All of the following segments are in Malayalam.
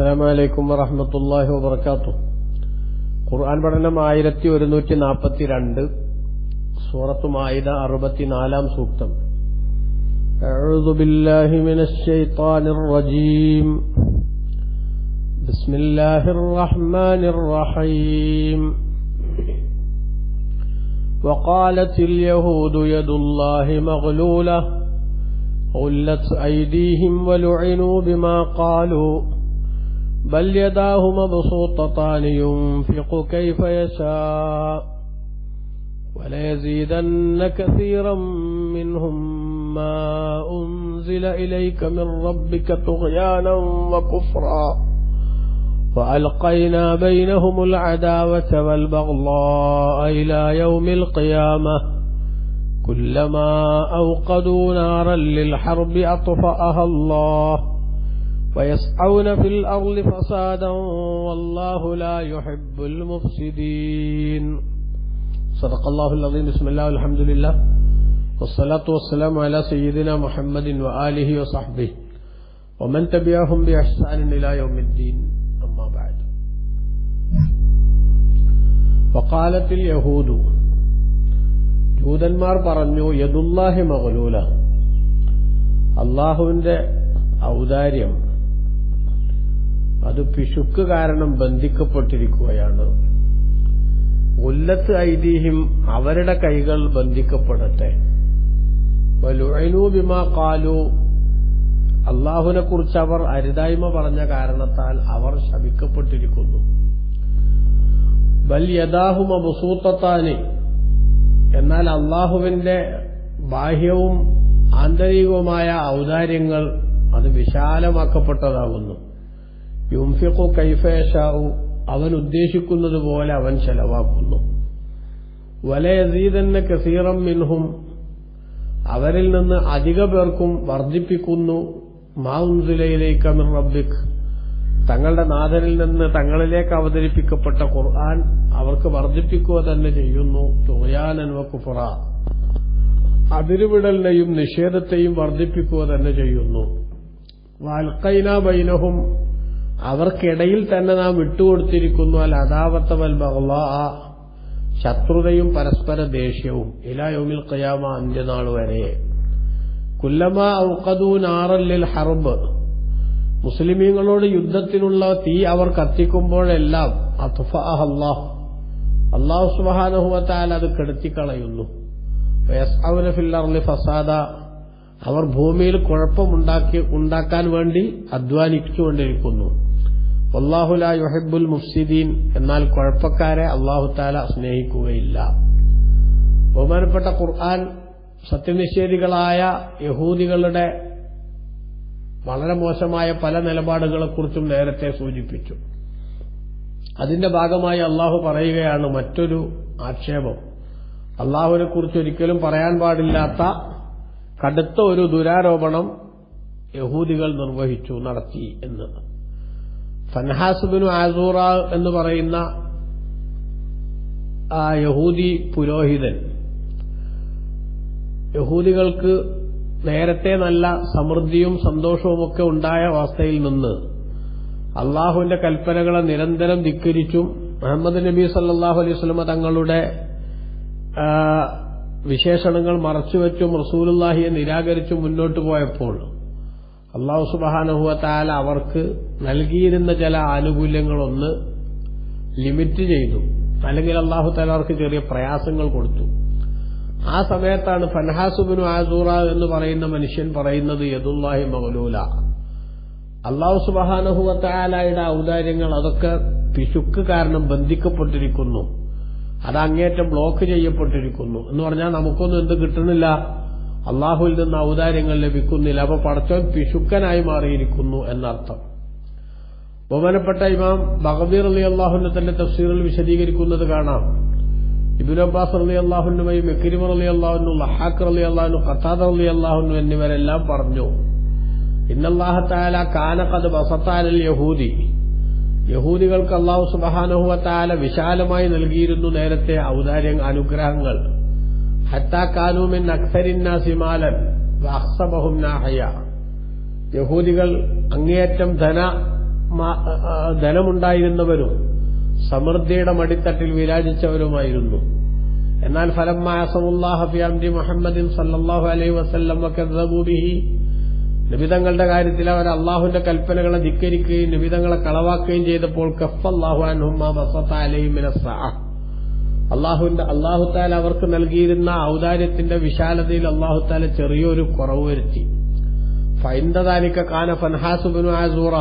അസ്സലാമു അലൈക്കും വറഹ്മത്തുള്ളാഹി വബറകാതുഹു ഖുർആൻ പഠനം ആയിരത്തി ഒരുന്നൂറ്റി നാൽപ്പത്തിരണ്ട് സൂറത്ത് മായിദ അറുപത്തിനാലാം സൂക്തം أعوذ بالله من الشيطان الرجيم بسم الله الرحمن الرحيم وقالت اليهود يد الله مغلولة غلت أيديهم ولعنوا بما قالوا بل يداه مبسوطتان ينفق كيف يشاء وليزيدن كثيرا منهم ما أنزل إليك من ربك طغيانا وكفرا وألقينا بينهم العداوة والبغضاء إلى يوم القيامة كلما أوقدوا نارا للحرب أطفأها الله ويسعون في الأرض فسادا والله لا يحب المفسدين صدق الله العظيم بسم الله والحمد لله والصلاة والسلام على سيدنا محمد وآله وصحبه ومن تبعهم بإحسان إلى يوم الدين أما بعد وقالت اليهود ജൂതന്മാർ പറഞ്ഞു യദുല്ലാഹി മകലൂല അള്ളാഹുവിന്റെ ഔദാര്യം അത് പിശുക്ക് കാരണം ബന്ധിക്കപ്പെട്ടിരിക്കുകയാണ്. ഉല്ലത്ത് ഐതിഹ്യം അവരുടെ കൈകൾ ബന്ധിക്കപ്പെടട്ടെ. ബിമാ കാലു അള്ളാഹുവിനെ കുറിച്ച് അവർ അരുതായ്മ പറഞ്ഞ കാരണത്താൽ അവർ ശപിക്കപ്പെട്ടിരിക്കുന്നു. ബൽ മബസൂത്തത്താന് എന്നാൽ അള്ളാഹുവിന്റെ ബാഹ്യവും ആന്തരികവുമായ ഔദാര്യങ്ങൾ അത് വിശാലമാക്കപ്പെട്ടതാകുന്നു. യുംഫിഖു കൈഫേഷാവു അവൻ ഉദ്ദേശിക്കുന്നത് പോലെ അവൻ ചെലവാക്കുന്നു. വലയസീതന്ന കസീറം മിൻഹും. അവരിൽ നിന്ന് അധിക പേർക്കും വർദ്ധിപ്പിക്കുന്നു. മാഉൻസുലയിലേക്ക് മിൻ റബ്ബിക്. തങ്ങളുടെ നാഥനിൽ നിന്ന് തങ്ങളിലേക്ക് അവതരിപ്പിക്കപ്പെട്ട ഖുർആൻ അവർക്ക് വർദ്ധിപ്പിക്കുക തന്നെ ചെയ്യുന്നു. തുയാനൻവ കുഫറ. അതിരുവിടലിനെയും നിഷേധത്തെയും വർദ്ധിപ്പിക്കുക തന്നെ ചെയ്യുന്നു. വാൽക്കൈന ബൈനഹും. അവർക്കിടയിൽ തന്നെ നാം വിട്ടുകൊടുത്തിരിക്കുന്നു അൽ അതാവത്ത വൽ ബഹ്ലാ ശത്രുതയും പരസ്പര ദേഷ്യവും. ഇലായോമിൽ കയാമ അന്ത്യനാൾ വരെ. കുല്ലമ ഔക്കദൂ നാറല്ലിൽ ഹർബ്. മുസ്ലിമീങ്ങളോട് യുദ്ധത്തിനുള്ള തീ അവർ കത്തിക്കുമ്പോഴെല്ലാം അത്ഫ അള്ളാഹ് അള്ളാഹു സുബാനഹുവത്താൽ അത് കെടുത്തിക്കളയുന്നു. ഫസാദ. അവർ ഭൂമിയിൽ കുഴപ്പമുണ്ടാക്കി ഉണ്ടാക്കാൻ വേണ്ടി അധ്വാനിച്ചുകൊണ്ടിരിക്കുന്നു. അള്ളാഹുല യുഹബുൽ മുഫ്സിദീൻ. എന്നാൽ കുഴപ്പക്കാരെ അള്ളാഹു താല സ്നേഹിക്കുകയില്ല. ബഹുമാനപ്പെട്ട ഖുർആൻ സത്യനിഷേധികളായ യഹൂദികളുടെ വളരെ മോശമായ പല നിലപാടുകളെക്കുറിച്ചും നേരത്തെ സൂചിപ്പിച്ചു. അതിന്റെ ഭാഗമായി അള്ളാഹു പറയുകയാണ് മറ്റൊരു ആക്ഷേപം. അള്ളാഹുവിനെ കുറിച്ച് ഒരിക്കലും പറയാൻ പാടില്ലാത്ത കടുത്ത ഒരു ദുരാരോപണം യഹൂദികൾ നിർവഹിച്ചു നടത്തി എന്ന്. ഫൻഹാസുബിനു ആസൂറ എന്ന് പറയുന്ന ആ യഹൂദി പുരോഹിതൻ. യഹൂദികൾക്ക് നേരത്തെ നല്ല സമൃദ്ധിയും സന്തോഷവുമൊക്കെ ഉണ്ടായ അവസ്ഥയിൽ നിന്ന് അള്ളാഹുവിന്റെ കൽപ്പനകളെ നിരന്തരം ധിക്കരിച്ചും മുഹമ്മദ് നബി സല്ലാഹു അലൈഹി സ്വലമ തങ്ങളുടെ വിശേഷണങ്ങൾ മറച്ചുവെച്ചും റസൂലുല്ലാഹിയെ നിരാകരിച്ചും മുന്നോട്ടു പോയപ്പോൾ അള്ളാഹു സുബാനുഹുവത്താല അവർക്ക് നൽകിയിരുന്ന ചില ആനുകൂല്യങ്ങളൊന്ന് ലിമിറ്റ് ചെയ്തു. അല്ലെങ്കിൽ അള്ളാഹു താല അവർക്ക് ചെറിയ പ്രയാസങ്ങൾ കൊടുത്തു. ആ സമയത്താണ് ഫൻഹാസുബിനു ആസൂറ എന്ന് പറയുന്ന മനുഷ്യൻ പറയുന്നത് യദുല്ലാഹി മൗലൂല അള്ളാഹു സുബാനഹുവത്താലയുടെ ഔദാര്യങ്ങൾ അതൊക്കെ പിശുക്ക് കാരണം ബന്ധിക്കപ്പെട്ടിരിക്കുന്നു. അത് അങ്ങേറ്റം ബ്ലോക്ക് ചെയ്യപ്പെട്ടിരിക്കുന്നു. എന്ന് പറഞ്ഞാൽ നമുക്കൊന്നും എന്ത് കിട്ടുന്നില്ല? അള്ളാഹുവിൽ നിന്ന് ഔദാര്യങ്ങൾ ലഭിക്കുന്നില്ല. അപ്പൊ പടച്ചോൻ പിശുക്കനായി മാറിയിരിക്കുന്നു എന്നർത്ഥം. ബഹുമാനപ്പെട്ട ഇമാം ബഹബീർ അലി അള്ളാഹുന്റെ തന്റെ തഫ്സീറിൽ വിശദീകരിക്കുന്നത് കാണാം. ഇബിൻ അബ്ബാസ് അലി അള്ളാഹുനുമായി മെക്കിരിമർ അലി അള്ളാഹുനു ലഹാഖർ അലി അള്ളാഹുനു ഖത്താദർ അലി അള്ളാഹുനു എന്നിവരെല്ലാം പറഞ്ഞു. ഇന്നല്ലാഹത്താല കാനഖദ് ബസത്താലൽ യഹൂദി. യഹൂദികൾക്ക് അള്ളാഹു സുബഹാനഹുവത്തായാല വിശാലമായി നൽകിയിരുന്നു നേരത്തെ ഔദാര്യ അനുഗ്രഹങ്ങൾ. ഹത്താ യഹൂദികൾ അങ്ങേയറ്റം ധന ധനമുണ്ടായിരുന്നവരും സമൃദ്ധിയുടെ മടിത്തട്ടിൽ വിരാജിച്ചവരുമായിരുന്നു. എന്നാൽ ഫലം മാസമുല്ലാഹി മുഹമ്മദിൻ സല്ലാഹു അലൈഹി വസല്ലം നിബിതങ്ങളുടെ കാര്യത്തിൽ അവർ അള്ളാഹുന്റെ കൽപ്പനകളെ ധിക്കരിക്കുകയും നിബിതങ്ങളെ കളവാക്കുകയും ചെയ്തപ്പോൾ കഫ് കഫല്ലാഹു അൻഹും അള്ളാഹുവിന്റെ അള്ളാഹുത്താൽ അവർക്ക് നൽകിയിരുന്ന ഔദാര്യത്തിന്റെ വിശാലതയിൽ അള്ളാഹുത്താല ചെറിയൊരു കുറവ് വരുത്തി. ഫൈന്ദദാലിക്ക കാന ഫൻഹാസ് ആസൂറ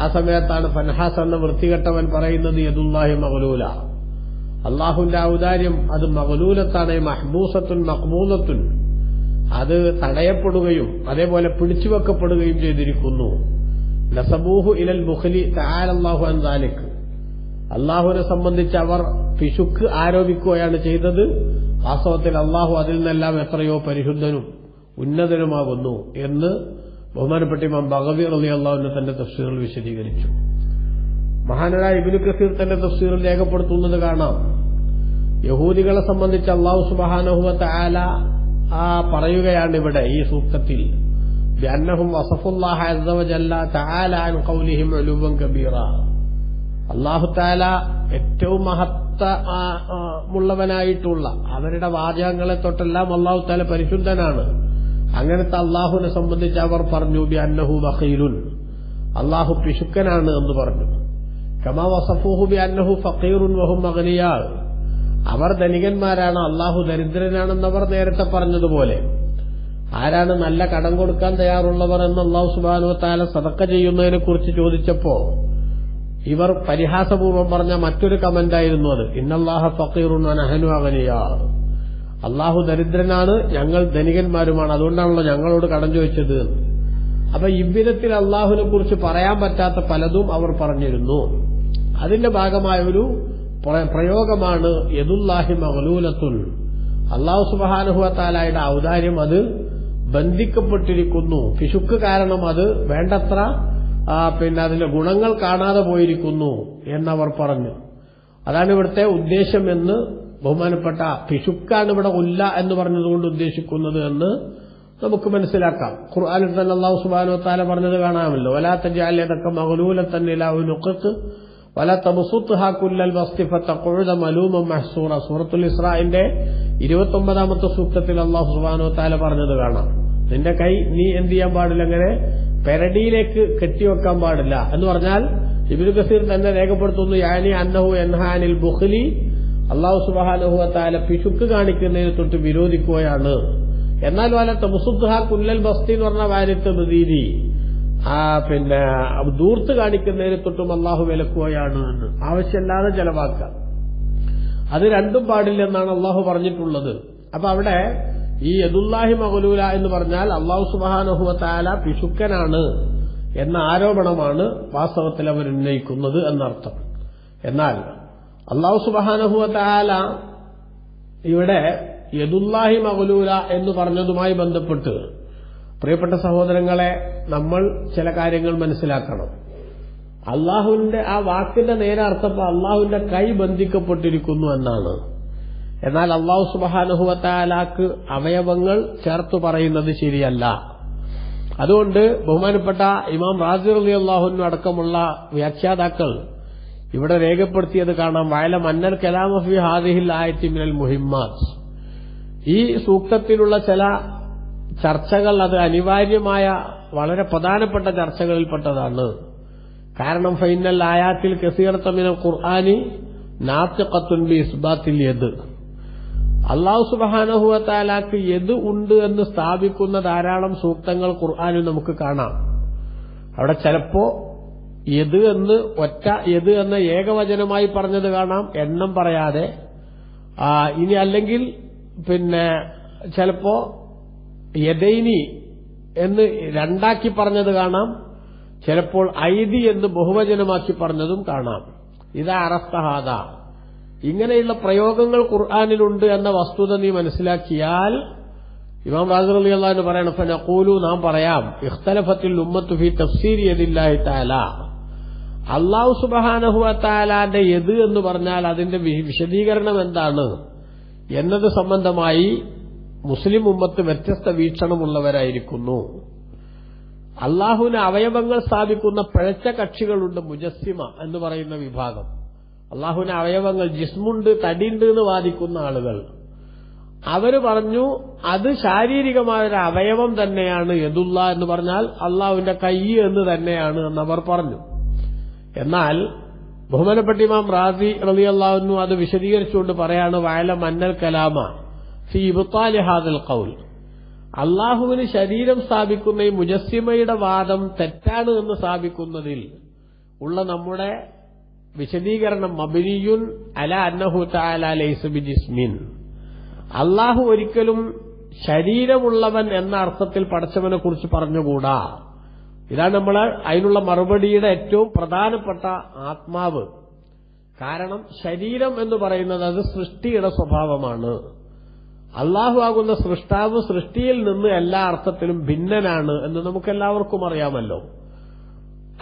ആ സമയത്താണ് ഫൻഹാസ് എന്ന വൃത്തികെട്ടവൻ പറയുന്നത് യദുല്ലാഹി മഹലൂല അള്ളാഹുവിന്റെ ഔദാര്യം അത് മഹലൂലത്താണ് മഹ്മൂസത്തുൻ മഹ്മൂലത്തുൻ അത് തടയപ്പെടുകയും അതേപോലെ പിടിച്ചുവെക്കപ്പെടുകയും ചെയ്തിരിക്കുന്നു. നസബൂഹു ഇലൽ ബുഖലി തആലല്ലാഹു അൻ ദാലിക്. അള്ളാഹുവിനെ സംബന്ധിച്ച് അവർ പിശുക്ക് ആരോപിക്കുകയാണ് ചെയ്തത്. വാസ്തവത്തിൽ അള്ളാഹു അതിൽ നിന്നെല്ലാം എത്രയോ പരിശുദ്ധനും ഉന്നതനുമാകുന്നു എന്ന് ബഹുമാനപ്പെട്ട ഇമാം ബഗവി റലി അള്ളാഹുവിന്റെ തന്റെ തഫ്സീറിൽ വിശദീകരിച്ചു. മഹാനായ ഇബിനു കസീർ തന്റെ തഫ്സീറിൽ രേഖപ്പെടുത്തുന്നത് കാണാം. യഹൂദികളെ സംബന്ധിച്ച് അള്ളാഹു സുബഹാനഹുവത്ത ആല ആ പറയുകയാണ് ഇവിടെ ഈ സൂക്തത്തിൽ. ബിഅന്നഹും വസഫുല്ലാഹ അസ്സ വജല്ല തആല ഖൗലിഹിം കബീറ. അള്ളാഹു താല ഏറ്റവും മഹത്ത മുള്ളവനായിട്ടുള്ള അവരുടെ വാചകങ്ങളെ തൊട്ടെല്ലാം അള്ളാഹു താല പരിശുദ്ധനാണ്. അങ്ങനത്തെ അള്ളാഹുവിനെ സംബന്ധിച്ച് അവർ പറഞ്ഞു ബി അന്നഹു ബഖീലുൻ അള്ളാഹു പിശുക്കനാണ് എന്ന് പറഞ്ഞു. കമാ വസഫുഹു ബി അന്നഹു ഫഖീറുൻ വഹും മകനിയാൾ അവർ ധനികന്മാരാണ് അള്ളാഹു ദരിദ്രനാണെന്നവർ നേരത്തെ പറഞ്ഞതുപോലെ. ആരാണ് നല്ല കടം കൊടുക്കാൻ തയ്യാറുള്ളവർ എന്ന് അള്ളാഹു സുബാനു താല സതക്ക ചെയ്യുന്നതിനെ കുറിച്ച് ചോദിച്ചപ്പോ ഇവർ പരിഹാസപൂർവം പറഞ്ഞ മറ്റൊരു കമന്റായിരുന്നു അത്. ഇന്നല്ലാഹ ഫഖീറുൻ അനഹനു അവനിയാ അള്ളാഹു ദരിദ്രനാണ് ഞങ്ങൾ ധനികന്മാരുമാണ്. അതുകൊണ്ടാണല്ലോ ഞങ്ങളോട് കടം ചോദിച്ചത്. അപ്പൊ ഇവിധത്തിൽ അള്ളാഹുവിനെ കുറിച്ച് പറയാൻ പറ്റാത്ത പലതും അവർ പറഞ്ഞിരുന്നു. അതിന്റെ ഭാഗമായൊരു പ്രയോഗമാണ് യദുല്ലാഹി മഹലൂലത്തുൽ അള്ളാഹു സുബാനുഹത്താലായുടെ ഔദാര്യം അത് ബന്ധിക്കപ്പെട്ടിരിക്കുന്നു. പിശുക്ക് കാരണം അത് വേണ്ടത്ര ആ, പിന്നെ അതിന്റെ ഗുണങ്ങൾ കാണാതെ പോയിരിക്കുന്നു എന്നവർ പറഞ്ഞു. അതാണ് ഇവിടുത്തെ ഉദ്ദേശം എന്ന് ബഹുമാനപ്പെട്ട പിശുക്കാണ് ഇവിടെ ഉല്ല എന്ന് പറഞ്ഞതുകൊണ്ട് ഉദ്ദേശിക്കുന്നത് എന്ന് നമുക്ക് മനസ്സിലാക്കാം. ഖുർആാനിൽ തന്നെ അള്ളാഹു സുബാനു താല പറഞ്ഞത് കാണാമല്ലോ. വലാത്ത ജാലിയതൊക്കെ മകലൂല തന്നെ നുക്കത്ത് വല തമസുത്ത് ഹാക്കുല്ലൽ വസ്തിഫത്ത കൊഴുത മലൂമ മഹ്സൂറ. സൂറത്തുൽ ഇസ്രാഹിന്റെ ഇരുപത്തൊമ്പതാമത്തെ സൂക്തത്തിൽ അള്ളാഹു സുബാനു താല പറഞ്ഞത് കാണാം. നിന്റെ കൈ നീ എന്ത് ചെയ്യാൻ പാടില്ല അങ്ങനെ പെരടിയിലേക്ക് കെട്ടിവെക്കാൻ പാടില്ല. എന്ന് പറഞ്ഞാൽ ഇബിനു കസീർ തന്നെ രേഖപ്പെടുത്തുന്നു യാനി അന്നഹു എൻഹാനിൽ ബുഖ്ലി. അള്ളാഹു സുബാനഹു താല പിശുക്ക് കാണിക്കുന്നതിന് തൊട്ട് വിരോധിക്കുകയാണ്. എന്നാൽ വല തമുസുദ്ഹ കുല്ലൽ ബസ്തി എന്ന് പറഞ്ഞ വാര്യത്ത് ബദീരി ആ പിന്നെ ദൂർത്ത് കാണിക്കുന്നതിന് തൊട്ടും അള്ളാഹു വിലക്കുകയാണ് എന്ന്. ആവശ്യമില്ലാതെ ചെലവാക്കാം അത് രണ്ടും പാടില്ലെന്നാണ് അള്ളാഹു പറഞ്ഞിട്ടുള്ളത്. അപ്പൊ അവിടെ ഈ യദുല്ലാഹി മഹലൂല എന്ന് പറഞ്ഞാൽ അള്ളാഹു സുബാനഹുവ താല പിശുക്കനാണ് എന്ന ആരോപണമാണ് വാസ്തവത്തിൽ അവർ ഉന്നയിക്കുന്നത് എന്നർത്ഥം. എന്നാൽ അള്ളാഹു സുബാനഹുവ താല ഇവിടെ യദുല്ലാഹി മഹലൂല എന്ന് പറഞ്ഞതുമായി ബന്ധപ്പെട്ട് പ്രിയപ്പെട്ട സഹോദരങ്ങളെ നമ്മൾ ചില കാര്യങ്ങൾ മനസ്സിലാക്കണം. അള്ളാഹുവിന്റെ ആ വാക്കിന്റെ നേരെ അർത്ഥം അള്ളാഹുവിന്റെ കൈ ബന്ധിക്കപ്പെട്ടിരിക്കുന്നു എന്നാണ്. എന്നാൽ അള്ളാഹു സുബാനുഹുവത്താലാക്ക് അവയവങ്ങൾ ചേർത്തു പറയുന്നത് ശരിയല്ല. അതുകൊണ്ട് ബഹുമാനപ്പെട്ട ഇമാം റാസിർ അലി അള്ളാഹുവിനും അടക്കമുള്ള വ്യാഖ്യാതാക്കൾ ഇവിടെ രേഖപ്പെടുത്തിയത് കാണാം വയല മന്നൽ കലാമഫി ഹാദിഹിൽ ആയത്തി മിനൽ മുഹിമ്മാത്ത് ഈ സൂക്തത്തിലുള്ള ചില ചർച്ചകൾ അത് അനിവാര്യമായ വളരെ പ്രധാനപ്പെട്ട ചർച്ചകളിൽപ്പെട്ടതാണ്. കാരണം ഫൈനൽ ആയാത്തിൽ കസീർത്തമിനൽ ഖുർആാനി നാത്തുൻ ബി ഇസ്ബാത്തിൽ യദ്. അള്ളാഹു സുബാനഹുവത്താലാക്ക് എത് ഉണ്ട് എന്ന് സ്ഥാപിക്കുന്ന ധാരാളം സൂക്തങ്ങൾ ഖുർആാനിൽ നമുക്ക് കാണാം. അവിടെ ചിലപ്പോ എത് എന്ന് ഒറ്റ എത് എന്ന ഏകവചനമായി പറഞ്ഞത് കാണാം എണ്ണം പറയാതെ. ഇനി അല്ലെങ്കിൽ പിന്നെ ചിലപ്പോ യദൈനി എന്ന് രണ്ടാക്കി പറഞ്ഞത് കാണാം ചിലപ്പോൾ ഐദി എന്ന് ബഹുവചനമാക്കി പറഞ്ഞതും കാണാം. ഇതാ അറസ്തഹാദ ഇങ്ങനെയുള്ള പ്രയോഗങ്ങൾ ഖുർആാനിലുണ്ട് എന്ന വസ്തുത നീ മനസ്സിലാക്കിയാൽ ഇമാം റാസർ അലി അള്ളഹാന്ന് പറയണം ഫനഖൂലു നാം പറയാം ഇഖ്തലഫത്തിൽ ഉമ്മത്ത് ഫി തഫ്സീർ യദില്ലാഹി തആല. അള്ളാഹു സുബഹാനഹു താലാന്റെ യദ് എന്ന് പറഞ്ഞാൽ അതിന്റെ വിശദീകരണം എന്താണ്? എന്നത് സംബന്ധമായി മുസ്ലിം ഉമ്മത്ത് വ്യത്യസ്ത വീക്ഷണമുള്ളവരായിരിക്കുന്നു. അള്ളാഹുവിന് അവയവങ്ങൾ സ്ഥാപിക്കുന്ന പിഴച്ച കക്ഷികളുണ്ട് മുജസ്സിമ എന്ന് പറയുന്ന വിഭാഗം. അള്ളാഹുവിന് അവയവങ്ങൾ ജിസ്മുണ്ട് തടിയുണ്ട് എന്ന് വാദിക്കുന്ന ആളുകൾ. അവർ പറഞ്ഞു അത് ശാരീരികമായ ഒരു അവയവം തന്നെയാണ് യദുല്ല എന്ന് പറഞ്ഞാൽ അള്ളാഹുവിന്റെ കൈ എന്ന് തന്നെയാണ് എന്നവർ പറഞ്ഞു. എന്നാൽ ബഹുമാനപ്പെട്ട ഇമാം റാസി റലി അള്ളാഹുന്നു അത് വിശദീകരിച്ചുകൊണ്ട് പറയാണ് വയല മന്നൽ കലാമ സി ഇബ്താലി ഹാദൽ കൗൽ അള്ളാഹുവിന് ശരീരം സ്ഥാപിക്കുന്ന ഈ മുജസ്സിമയുടെ വാദം തെറ്റാണ് എന്ന് സ്ഥാപിക്കുന്നതിൽ ഉള്ള നമ്മുടെ വിശദീകരണം മബിനിയുൻ അല അന്നഹു താല ജിസ്മിൻ അള്ളാഹു ഒരിക്കലും ശരീരമുള്ളവൻ എന്ന അർത്ഥത്തിൽ പഠിച്ചവനെ കുറിച്ച് പറഞ്ഞുകൂടാ. ഇതാണ് നമ്മൾ അതിനുള്ള മറുപടിയുടെ ഏറ്റവും പ്രധാനപ്പെട്ട ആത്മാവ്. കാരണം ശരീരം എന്ന് പറയുന്നത് അത് സൃഷ്ടിയുടെ സ്വഭാവമാണ്. അള്ളാഹു ആകുന്ന സൃഷ്ടാവ് സൃഷ്ടിയിൽ നിന്ന് എല്ലാ അർത്ഥത്തിലും ഭിന്നനാണ് എന്ന് നമുക്ക് എല്ലാവർക്കും അറിയാമല്ലോ.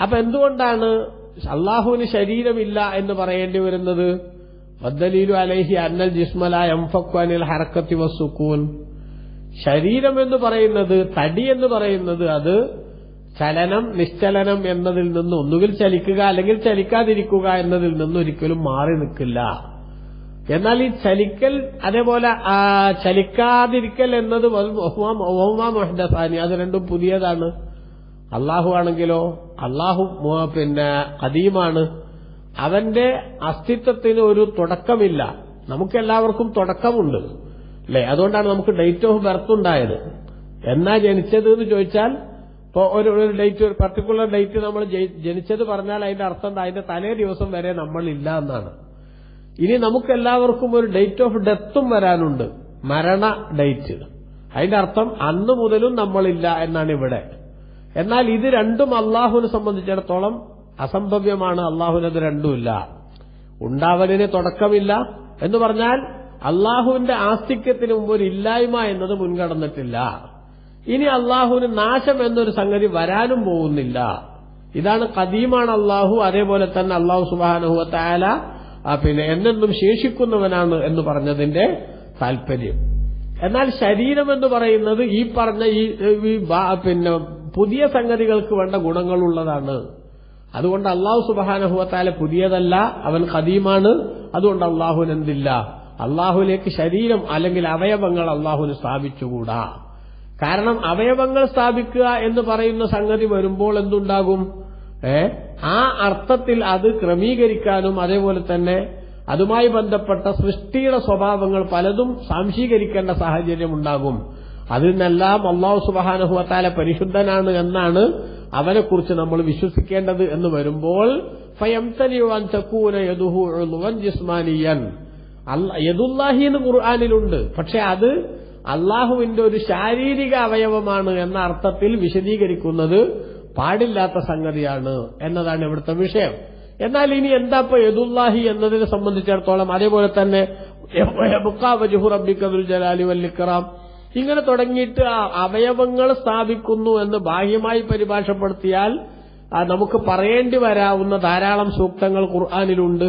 അപ്പൊ എന്തുകൊണ്ടാണ് അള്ളാഹുവിന് ശരീരമില്ല എന്ന് പറയേണ്ടി വരുന്നത് വദ്ദലീലു അലൈഹി അന്നൽ ജിസ്മല എംഫക്വാനിൽ ഹറക്കത്തി വസുക്കൂൻ ശരീരം എന്ന് പറയുന്നത് തടി എന്ന് പറയുന്നത് അത് ചലനം നിശ്ചലനം എന്നതിൽ നിന്ന് ഒന്നുകിൽ ചലിക്കുക അല്ലെങ്കിൽ ചലിക്കാതിരിക്കുക എന്നതിൽ നിന്ന് ഒരിക്കലും മാറി നിൽക്കില്ല എന്നാൽ ഈ ചലിക്കൽ അതേപോലെ ചലിക്കാതിരിക്കൽ എന്നത് അത് രണ്ടും പുതിയതാണ് അള്ളാഹു ആണെങ്കിലോ അള്ളാഹു പിന്നെ കദീമാണ് അവന്റെ അസ്തിത്വത്തിന് ഒരു തുടക്കമില്ല. നമുക്കെല്ലാവർക്കും തുടക്കമുണ്ട്. അല്ലെ? അതുകൊണ്ടാണ് നമുക്ക് ഡേറ്റ് ഓഫ് ബർത്ത് ഉണ്ടായത്. എന്നാ ജനിച്ചത് എന്ന് ചോദിച്ചാൽ ഇപ്പോ ഒരു ഡേറ്റ് ഒരു പർട്ടിക്കുലർ ഡേറ്റ് നമ്മൾ ജനിച്ചത് പറഞ്ഞാൽ അതിന്റെ അർത്ഥം എന്താ? അതിന്റെ തലേ ദിവസം വരെ നമ്മൾ ഇല്ല എന്നാണ്. ഇനി നമുക്കെല്ലാവർക്കും ഒരു ഡേറ്റ് ഓഫ് ഡെത്തും വരാനുണ്ട്. മരണ ഡേറ്റ് അതിന്റെ അർത്ഥം അന്ന് മുതലും നമ്മളില്ല എന്നാണ് ഇവിടെ. എന്നാൽ ഇത് രണ്ടും അള്ളാഹുവിനെ സംബന്ധിച്ചിടത്തോളം അസംഭവ്യമാണ്. അള്ളാഹുവിനത് രണ്ടുമില്ല. ഉണ്ടാവലിന് തുടക്കമില്ല. എന്ന് പറഞ്ഞാൽ അള്ളാഹുവിന്റെ ആസ്തിക്യത്തിന് മുമ്പ് ഒരു ഇല്ലായ്മ എന്നത് മുൻകടന്നിട്ടില്ല. ഇനി അള്ളാഹുവിന് നാശം എന്നൊരു സംഗതി വരാനും പോകുന്നില്ല. ഇതാണ് കദീമാണ് അള്ളാഹു അതേപോലെ തന്നെ അള്ളാഹു സുബാനഹു തായാല പിന്നെ എന്നെന്നും ശേഷിക്കുന്നവനാണ് എന്ന് പറഞ്ഞതിന്റെ താല്പര്യം എന്നാൽ ശരീരം എന്ന് പറയുന്നത് ഈ പറഞ്ഞ ഈ പിന്നെ പുതിയ സംഗതികൾക്ക് വേണ്ട ഗുണങ്ങളുള്ളതാണ്. അതുകൊണ്ട് അള്ളാഹു സുബാനഹുവത്താല പുതിയതല്ല അവൻ ഖദീമാണ്. അതുകൊണ്ട് അള്ളാഹുവിന് എന്തില്ല? അള്ളാഹുലേക്ക് ശരീരം അല്ലെങ്കിൽ അവയവങ്ങൾ അള്ളാഹുവിന് സ്ഥാപിച്ചുകൂടാ. കാരണം അവയവങ്ങൾ സ്ഥാപിക്കുക എന്ന് പറയുന്ന സംഗതി വരുമ്പോൾ എന്തുണ്ടാകും? ഏ? ആ അർത്ഥത്തിൽ അത് ക്രമീകരിക്കാനും അതേപോലെ തന്നെ അതുമായി ബന്ധപ്പെട്ട സൃഷ്ടിയുടെ സ്വഭാവങ്ങൾ പലതും സാംശീകരിക്കേണ്ട സാഹചര്യം ഉണ്ടാകും. അതിൽ നിന്നെല്ലാം അള്ളാഹു സുബാനുഹുവത്താല പരിശുദ്ധനാണ് എന്നാണ് അവനെക്കുറിച്ച് നമ്മൾ വിശ്വസിക്കേണ്ടത് എന്ന് വരുമ്പോൾ ഫയംതലിയുവാൻ യദുഹു ഖുർആാനിലുണ്ട്. പക്ഷെ അത് അള്ളാഹുവിന്റെ ഒരു ശാരീരിക അവയവമാണ് എന്ന അർത്ഥത്തിൽ വിശദീകരിക്കുന്നത് പാടില്ലാത്ത സംഗതിയാണ് എന്നതാണ് ഇവിടുത്തെ വിഷയം. എന്നാൽ ഇനി എന്താ ഇപ്പൊ യദുല്ലാഹി എന്നതിനെ സംബന്ധിച്ചിടത്തോളം അതേപോലെ തന്നെ ജലാലി വൽ ഇക്റാം ഇങ്ങനെ തുടങ്ങിയിട്ട് ആ അവയവങ്ങൾ സ്ഥാപിക്കുന്നു എന്ന് ബാഹ്യമായി പരിഭാഷപ്പെടുത്തിയാൽ നമുക്ക് പറയേണ്ടി വരാവുന്ന ധാരാളം സൂക്തങ്ങൾ ഖുർആാനിലുണ്ട്.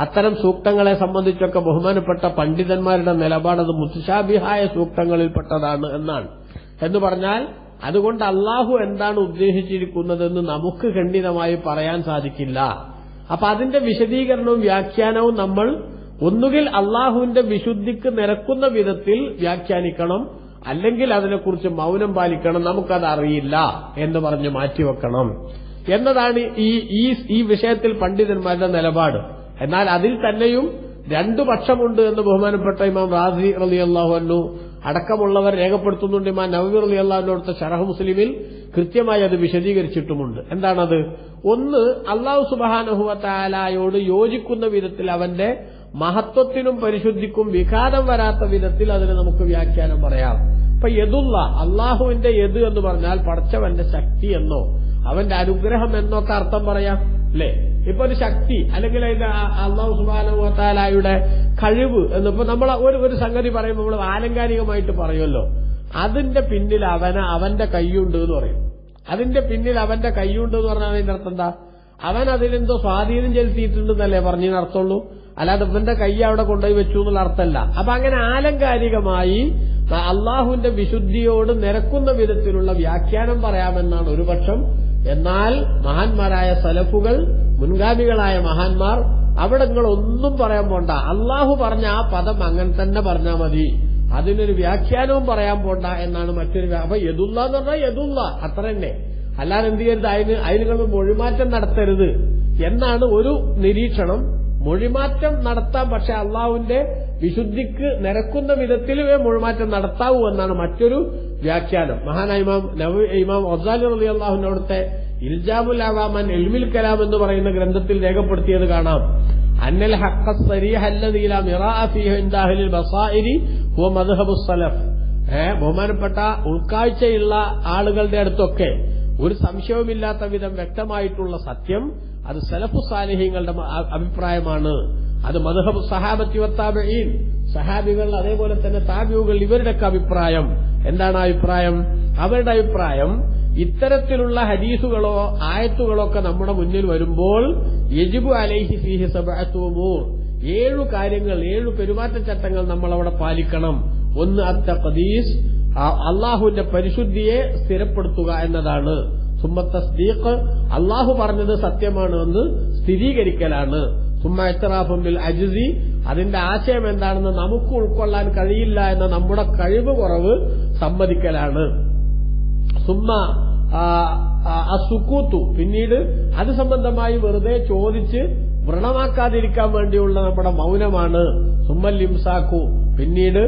അത്തരം സൂക്തങ്ങളെ സംബന്ധിച്ചൊക്കെ ബഹുമാനപ്പെട്ട പണ്ഡിതന്മാരുടെ നിലപാടത് മുത്തുശാബിഹായ സൂക്തങ്ങളിൽപ്പെട്ടതാണ് എന്നാണ്. എന്ന് പറഞ്ഞാൽ അതുകൊണ്ട് അള്ളാഹു എന്താണ് ഉദ്ദേശിച്ചിരിക്കുന്നതെന്ന് നമുക്ക് ഖണ്ഡിതമായി പറയാൻ സാധിക്കില്ല. അപ്പൊ അതിന്റെ വിശദീകരണവും വ്യാഖ്യാനവും നമ്മൾ ഒന്നുകിൽ അള്ളാഹുവിന്റെ വിശുദ്ധിക്ക് നിരക്കുന്ന വിധത്തിൽ വ്യാഖ്യാനിക്കണം അല്ലെങ്കിൽ അതിനെക്കുറിച്ച് മൗനം പാലിക്കണം നമുക്കത് അറിയില്ല എന്ന് പറഞ്ഞ് മാറ്റിവെക്കണം. എന്നതാണ് ഈ ഈ ഈ വിഷയത്തിൽ പണ്ഡിതന്മാരുടെ നിലപാട്. എന്നാൽ അതിൽ തന്നെയും രണ്ടു പക്ഷമുണ്ട് എന്ന് ബഹുമാനപ്പെട്ട ഇമാം റാസി റലി അള്ളാഹു അടക്കമുള്ളവർ രേഖപ്പെടുത്തുന്നുണ്ട്. ഇമാം നവീർ റലി അള്ളാഹുവിനോടുത്ത ഷറഹ് മുസ്ലിമിൽ കൃത്യമായി അത് വിശദീകരിച്ചിട്ടുമുണ്ട്. എന്താണത്? ഒന്ന് അള്ളാഹു സുബാനഹുവത്താലായോട് യോജിക്കുന്ന വിധത്തിൽ അവന്റെ മഹത്വത്തിനും പരിശുദ്ധിക്കും വിഘാതം വരാത്ത വിധത്തിൽ അതിന് നമുക്ക് വ്യാഖ്യാനം പറയാം. ഇപ്പൊ യദുള്ള അള്ളാഹുവിന്റെ യദ് എന്ന് പറഞ്ഞാൽ പടച്ചവന്റെ ശക്തി എന്നോ അവന്റെ അനുഗ്രഹം എന്നൊക്കെ അർത്ഥം പറയാം അല്ലേ? ഇപ്പൊ ഒരു ശക്തി അല്ലെങ്കിൽ അതിന്റെ അള്ളാഹു സുബാനുവത്താലായുടെ കഴിവ് എന്നിപ്പോ നമ്മൾ ഒരു ഒരു സംഗതി പറയുമ്പോൾ നമ്മൾ ആലങ്കാരികമായിട്ട് പറയുമല്ലോ. അതിന്റെ പിന്നിൽ അവന് അവന്റെ കൈയുണ്ട് എന്ന് പറയും. അതിന്റെ പിന്നിൽ അവന്റെ കൈയുണ്ട് എന്ന് പറഞ്ഞാൽ അതിന്റെ അർത്ഥം എന്താ? അവൻ അതിലെന്തോ സ്വാധീനം ചെലുത്തിയിട്ടുണ്ടെന്നല്ലേ പറഞ്ഞു അർത്ഥമുള്ളൂ? അല്ലാതെ ഇവന്റെ കൈ അവിടെ കൊണ്ടുപോയി വെച്ചു എന്നുള്ള അർത്ഥമല്ല. അപ്പൊ അങ്ങനെ ആലങ്കാരികമായി അള്ളാഹുവിന്റെ വിശുദ്ധിയോട് നിരക്കുന്ന വിധത്തിലുള്ള വ്യാഖ്യാനം പറയാമെന്നാണ് ഒരു പക്ഷം എന്നാൽ മഹാന്മാരായ സലഫുകൾ മുൻഗാമികളായ മഹാന്മാർ അവിടെ നിങ്ങൾ ഒന്നും പറയാൻ പോണ്ട. അള്ളാഹു പറഞ്ഞ ആ പദം അങ്ങനെ തന്നെ പറഞ്ഞാൽ മതി. അതിനൊരു വ്യാഖ്യാനവും പറയാൻ പോണ്ട എന്നാണ് മറ്റൊരു അപ്പൊ യദുല്ല എന്ന് പറഞ്ഞാൽ യദുല്ല അത്ര തന്നെ. അല്ലാതെ എന്ത് ചെയ്യരുത്? അതിന് അതിനുകൾ മൊഴിമാറ്റം നടത്തരുത്. എന്നാണ് ഒരു നിരീക്ഷണം. മൊഴിമാറ്റം നടത്താം. പക്ഷെ അള്ളാഹുവിന്റെ വിശുദ്ധിക്ക് നിരക്കുന്ന വിധത്തിലുമേ മൊഴിമാറ്റം നടത്താവൂ എന്നാണ് മറ്റൊരു വ്യാഖ്യാനം. മഹാനായ ഇമാം ഇമാം ഒസാലി അലി അള്ളാഹുവിന്റെ ഇൽജാബുൽ അവാമൻ എൽമിൽ കലാം എന്ന് പറയുന്ന ഗ്രന്ഥത്തിൽ രേഖപ്പെടുത്തിയത് കാണാം. അന്നൽ സലഫ്. ബഹുമാനപ്പെട്ട ഉൾക്കാഴ്ചയുള്ള ആളുകളുടെ അടുത്തൊക്കെ ഒരു സംശയവുമില്ലാത്ത വിധം വ്യക്തമായിട്ടുള്ള സത്യം അത് സലഫു സാലിഹ്യങ്ങളുടെ അഭിപ്രായമാണ്. അത് മധുഹബ് സഹാബത്തി വത്താബീൻ സഹാബികൾ അതേപോലെ തന്നെ താബിയുകൾ ഇവരുടെയൊക്കെ അഭിപ്രായം. എന്താണ് അഭിപ്രായം? അവരുടെ അഭിപ്രായം ഇത്തരത്തിലുള്ള ഹദീസുകളോ ആയത്തുകളോ ഒക്കെ നമ്മുടെ മുന്നിൽ വരുമ്പോൾ യജിബു അലൈഹി ഫീഹി സബഅത്തുമൂർ ഏഴു കാര്യങ്ങൾ ഏഴു പെരുമാറ്റച്ചട്ടങ്ങൾ നമ്മൾ അവിടെ പാലിക്കണം. ഒന്ന് അത്ത ഖദീസ് അള്ളാഹുവിന്റെ പരിശുദ്ധിയെ സ്ഥിരപ്പെടുത്തുക എന്നതാണ്. സുമ്മത്തസ്ദീഖ് അള്ളാഹു പറഞ്ഞത് സത്യമാണ് എന്ന് സ്ഥിരീകരിക്കലാണ്. സുമ്മ എത്തറാഫും അജുസി അതിന്റെ ആശയം എന്താണെന്ന് നമുക്ക് ഉൾക്കൊള്ളാൻ കഴിയില്ല എന്ന നമ്മുടെ കഴിവ് കുറവ് സമ്മതിക്കലാണ്. സുമ്മ അസുക്കൂത്തു. പിന്നീട് അത് സംബന്ധമായി വെറുതെ ചോദിച്ച് വ്രണമാക്കാതിരിക്കാൻ വേണ്ടിയുള്ള നമ്മുടെ മൗനമാണ്. സുമ്മൽ ഇംസാക്കു പിന്നീട്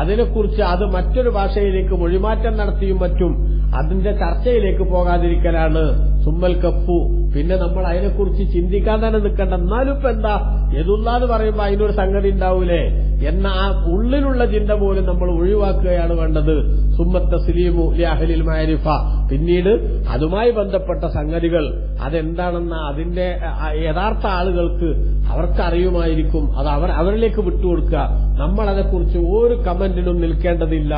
അതിനെക്കുറിച്ച് അത് മറ്റൊരു ഭാഷയിലേക്ക് മൊഴിമാറ്റം നടത്തിയും മറ്റും. അതിന്റെ ചർച്ചയിലേക്ക് പോകാതിരിക്കലാണ്. സുമ്മൽ കപ്പു പിന്നെ നമ്മൾ അതിനെക്കുറിച്ച് ചിന്തിക്കാൻ തന്നെ നിൽക്കണ്ട. എന്നാലും ഇപ്പൊ എന്താ? എതുന്നാന്ന് പറയുമ്പോ അതിനൊരു സംഗതി ഉണ്ടാവൂലേ? എന്ന ആ ഉള്ളിലുള്ള ചിന്ത പോലും നമ്മൾ ഒഴിവാക്കുകയാണ് വേണ്ടത്. സുമ്മത്ത തസ്ലീമു ലാഹലിൽ മാരിഫ. പിന്നീട് അതുമായി ബന്ധപ്പെട്ട സംഗതികൾ. അതെന്താണെന്ന അതിന്റെ യഥാർത്ഥ ആളുകൾക്ക് അവർക്കറിയുമായിരിക്കും. അത് അവർ അവരിലേക്ക് വിട്ടുകൊടുക്കുക. നമ്മളതെക്കുറിച്ച് ഒരു കമന്റിനും നിൽക്കേണ്ടതില്ല.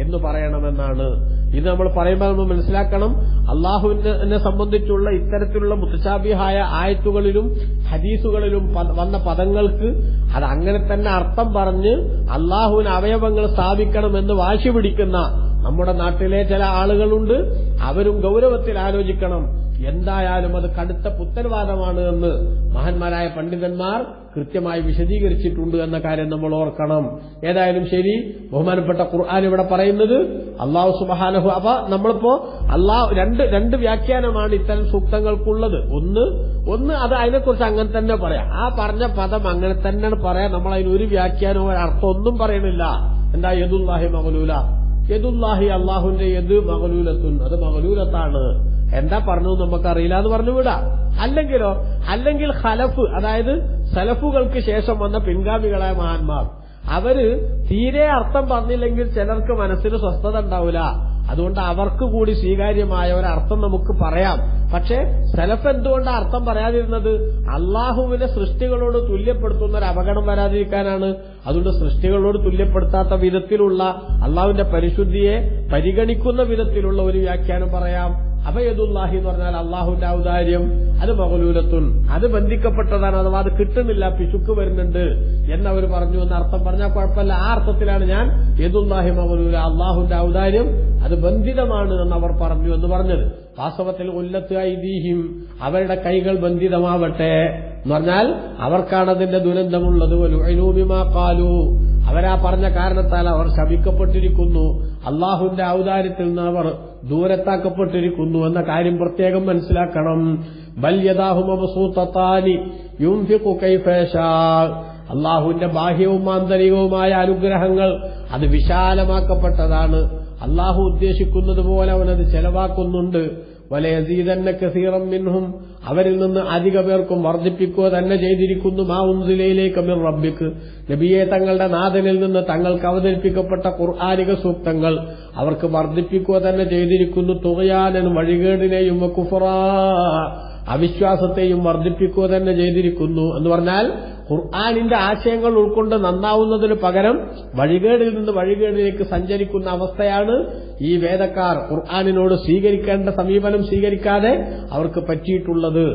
എന്ന് പറയണമെന്നാണ്. ഇത് നമ്മൾ പറയുമ്പോൾ നമ്മൾ മനസ്സിലാക്കണം. അള്ളാഹുവിനെ സംബന്ധിച്ചുള്ള ഇത്തരത്തിലുള്ള മുത്തശാബിഹായ ആയത്തുകളിലും ഹദീസുകളിലും വന്ന പദങ്ങൾക്ക് അത് അങ്ങനെ തന്നെ അർത്ഥം പറഞ്ഞ് അള്ളാഹുവിന് അവയവങ്ങൾ സ്ഥാപിക്കണമെന്ന് വാശി പിടിക്കുന്ന നമ്മുടെ നാട്ടിലെ ചില ആളുകളുണ്ട്. അവരും ഗൗരവത്തിൽ ആലോചിക്കണം. എന്തായാലും അത് കടുത്ത പുത്തൻവാദമാണ് എന്ന് മഹാന്മാരായ പണ്ഡിതന്മാർ കൃത്യമായി വിശദീകരിച്ചിട്ടുണ്ട് എന്ന കാര്യം നമ്മൾ ഓർക്കണം. ഏതായാലും ശരി ബഹുമാനപ്പെട്ട ഖുർആൻ ഇവിടെ പറയുന്നത് അള്ളാഹു സുബഹാനഹു അപ്പൊ നമ്മളിപ്പോ അള്ളാഹു രണ്ട് രണ്ട് വ്യാഖ്യാനമാണ് ഇത്തരം സൂക്തങ്ങൾക്കുള്ളത്. ഒന്ന് ഒന്ന് അത് അതിനെക്കുറിച്ച് അങ്ങനെ തന്നെ പറയാം. ആ പറഞ്ഞ പദം അങ്ങനെ തന്നെയാണ് പറയാം. നമ്മൾ അതിനൊരു വ്യാഖ്യാനമോ അർത്ഥം ഒന്നും പറയണില്ല. എന്താ യദുല്ലാഹി മകലൂല യദുല്ലാഹി അള്ളാഹുവിന്റെ യദ് മകലൂലത്തുൻ അത് മകലൂലത്താണ് എന്താ പറഞ്ഞു നമുക്കറിയില്ല എന്ന് പറഞ്ഞു വിടാം അല്ലെങ്കിലോ അല്ലെങ്കിൽ ഹലഫ് അതായത് സലഫുകൾക്ക് ശേഷം വന്ന പിൻഗാമികളായ മഹാന്മാർ. അവർ തീരെ അർത്ഥം പറഞ്ഞില്ലെങ്കിൽ ചിലർക്ക് മനസ്സിന് സ്വസ്ഥത ഉണ്ടാവില്ല അതുകൊണ്ട് അവർക്ക് കൂടി സ്വീകാര്യമായ ഒരർത്ഥം നമുക്ക് പറയാം. പക്ഷേ സെലഫ് എന്തുകൊണ്ട് അർത്ഥം പറയാതിരുന്നത്? അള്ളാഹുവിനെ സൃഷ്ടികളോട് തുല്യപ്പെടുത്തുന്ന ഒരു അപകടം വരാതിരിക്കാനാണ്. അതുകൊണ്ട് സൃഷ്ടികളോട് തുല്യപ്പെടുത്താത്ത വിധത്തിലുള്ള അള്ളാഹുവിന്റെ പരിശുദ്ധിയെ പരിഗണിക്കുന്ന വിധത്തിലുള്ള ഒരു വ്യാഖ്യാനം പറയാം. അഭയദുല്ലാഹി എന്ന് പറഞ്ഞാൽ അള്ളാഹുവിന്റെ ഔദാര്യം അത് മകലൂലത്തുൻ. അത് ബന്ധിക്കപ്പെട്ടതാണ്. അഥവാ അത് കിട്ടുന്നില്ല പിശുക്ക് വരുന്നുണ്ട് എന്നവർ പറഞ്ഞു എന്ന അർത്ഥം പറഞ്ഞാൽ കുഴപ്പമില്ല. ആ അർത്ഥത്തിലാണ് ഞാൻ യദുല്ലാഹി മകലൂല അള്ളാഹുന്റെ ഔദാര്യം അത് ബന്ധിതമാണ് എന്ന് അവർ പറഞ്ഞു എന്ന് പറഞ്ഞത്. വാസ്തവത്തിൽ ഉല്ലത്ത് ഐദീഹിം അവരുടെ കൈകൾ ബന്ധിതമാവട്ടെ. എന്ന് പറഞ്ഞാൽ അവർക്കാണ് അതിന്റെ ദുരന്തമുള്ളത്. കാലു അവരാ പറഞ്ഞ കാരണത്താൽ അവർ ശപിക്കപ്പെട്ടിരിക്കുന്നു. അള്ളാഹുവിന്റെ ഔദാര്യത്തിൽ നിന്ന് അവർ ദൂരത്താക്കപ്പെട്ടിരിക്കുന്നു എന്ന കാര്യം പ്രത്യേകം മനസ്സിലാക്കണം. അള്ളാഹുവിന്റെ ബാഹ്യവും ആന്തരികവുമായ അനുഗ്രഹങ്ങൾ അത് വിശാലമാക്കപ്പെട്ടതാണ്. അള്ളാഹു ഉദ്ദേശിക്കുന്നത് പോലെ അവനത് ചെലവാക്കുന്നുണ്ട്. വലയസീതന്നെ കസീറം മിൻഹും അവരിൽ നിന്ന് അധിക പേർക്കും വർദ്ധിപ്പിക്കുക തന്നെ ചെയ്തിരിക്കുന്നു മാ ഉന്തിലയിലേക്ക് മിർ റബ്ബിക്ക്. നബിയെ തങ്ങളുടെ നാഥനിൽ നിന്ന് തങ്ങൾക്ക് അവതരിപ്പിക്കപ്പെട്ട ഖുർആാനിക സൂക്തങ്ങൾ അവർക്ക് വർദ്ധിപ്പിക്കുക തന്നെ ചെയ്തിരിക്കുന്നു. തുകയാനും വഴികേടിനെയും കുഫറാ അവിശ്വാസത്തെയും വർദ്ധിപ്പിക്കുക തന്നെ ചെയ്തിരിക്കുന്നു എന്ന് പറഞ്ഞാൽ ഖുർആാനിന്റെ ആശയങ്ങൾ ഉൾക്കൊണ്ട് നന്നാവുന്നതിന് പകരം വഴികേടിൽ നിന്ന് വഴികേടിലേക്ക് സഞ്ചരിക്കുന്ന അവസ്ഥയാണ് ഈ വേദക്കാർ ഖുർആാനിനോട് സ്വീകരിക്കേണ്ട സമീപനം സ്വീകരിക്കാതെ അവർക്ക് പറ്റിയിട്ടുള്ളത്.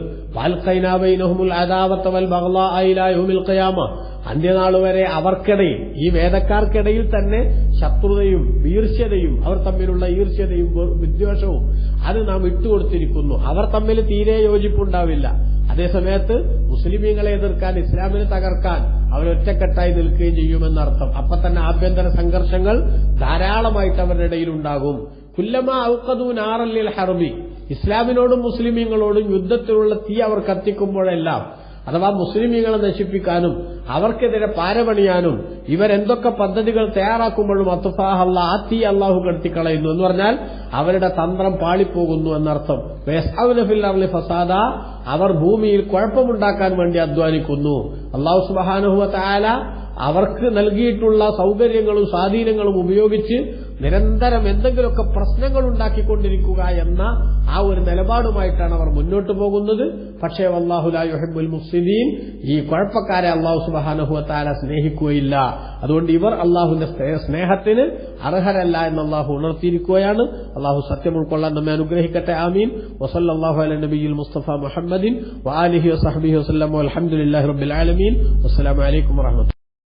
അന്ത്യനാൾ വരെ അവർക്കിടയിൽ ഈ വേദക്കാർക്കിടയിൽ തന്നെ ശത്രുതയും ഈർഷ്യതയും അവർ തമ്മിലുള്ള ഈർഷ്യതയും വിദ്വേഷവും അത് നാം ഇട്ടുകൊടുത്തിരിക്കുന്നു. അവർ തമ്മിൽ തീരെ യോജിപ്പുണ്ടാവില്ല. അതേസമയത്ത് മുസ്ലിമീങ്ങളെ എതിർക്കാൻ ഇസ്ലാമിനെ തകർക്കാൻ അവരൊറ്റക്കെട്ടായി നിൽക്കുകയും ചെയ്യുമെന്നർത്ഥം. അപ്പൊ തന്നെ ആഭ്യന്തര സംഘർഷങ്ങൾ ധാരാളമായിട്ട് അവരുടെ ഇടയിൽ ഉണ്ടാകും. കുല്ലമ ഔക്കതു നാറല്ലിൽ ഹർബി. ഇസ്ലാമിനോടും മുസ്ലിമീങ്ങളോടും യുദ്ധത്തിലുള്ള തീ അവർ കത്തിക്കുമ്പോഴെല്ലാം അഥവാ മുസ്ലിമീങ്ങളെ നശിപ്പിക്കാനും അവർക്കെതിരെ പാരപണിയാനും ഇവരെന്തൊക്കെ പദ്ധതികൾ തയ്യാറാക്കുമ്പോഴും അത്തുഫാഹല്ല ആ തീ അള്ളാഹു കടത്തിക്കളയുന്നു എന്ന് പറഞ്ഞാൽ അവരുടെ തന്ത്രം പാളിപ്പോകുന്നു എന്നർത്ഥം. ഫസാദ അവർ ഭൂമിയിൽ കുഴപ്പമുണ്ടാക്കാൻ വേണ്ടി അധ്വാനിക്കുന്നു. അള്ളാഹു സുബാനുഹുവ താല അവർക്ക് നൽകിയിട്ടുള്ള സൗകര്യങ്ങളും സ്വാധീനങ്ങളും ഉപയോഗിച്ച് നിരന്തരം എന്തെങ്കിലുമൊക്കെ പ്രശ്നങ്ങൾ ഉണ്ടാക്കിക്കൊണ്ടിരിക്കുക എന്ന ആ ഒരു നിലപാടുമായിട്ടാണ് അവർ മുന്നോട്ട് പോകുന്നത്. പക്ഷേ അള്ളാഹുലായുഹബുൽ മുസ്ലിദീൻ ഈ കുഴപ്പക്കാരെ അള്ളാഹു സുബാനഹുവത്താല സ്നേഹിക്കുകയില്ല. അതുകൊണ്ട് ഇവർ അള്ളാഹുവിന്റെ സ്നേഹത്തിന് അർഹരല്ല എന്ന് അള്ളാഹു ഉണർത്തിയിരിക്കുകയാണ്. അള്ളാഹു സത്യം ഉൾക്കൊള്ളാൻ നമ്മെ അനുഗ്രഹിക്കട്ടെ. ആമീൻ. വസല്ലാഹു അല നബിയിൽ മുസ്തഫ മുഹമ്മദിൻ വാലിഹി വസഹബി വസ്ലാം അലഹമുല്ലാ റബ്ബിൽ ആലമീൻ. വസ്സലാമലൈക്കും വാഹമത്ത്